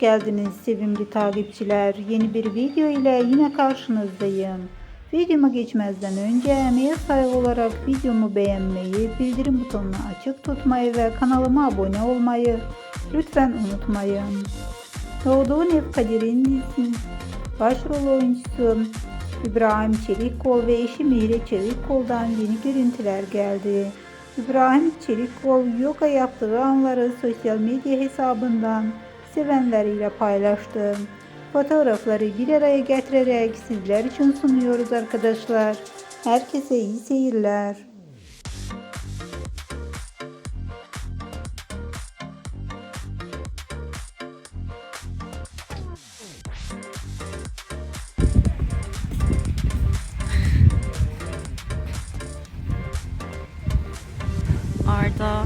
geldiniz sevimli takipçiler. Yeni bir video ile yine karşınızdayım. Videoma geçmezden önce emeğe saygı olarak videomu beğenmeyi, bildirim butonunu açık tutmayı ve kanalıma abone olmayı lütfen unutmayın. Doğduğun Ev Kadir'in başrol oyuncusu İbrahim Çelikkol ve eşi Mihre Çelikkol'dan yeni görüntüler geldi. İbrahim Çelikkol yoga yaptığı anları sosyal medya hesabından sevenleriyle paylaştı. Fotoğrafları bir araya getirerek sizler için sunuyoruz arkadaşlar. Herkese iyi seyirler. Arda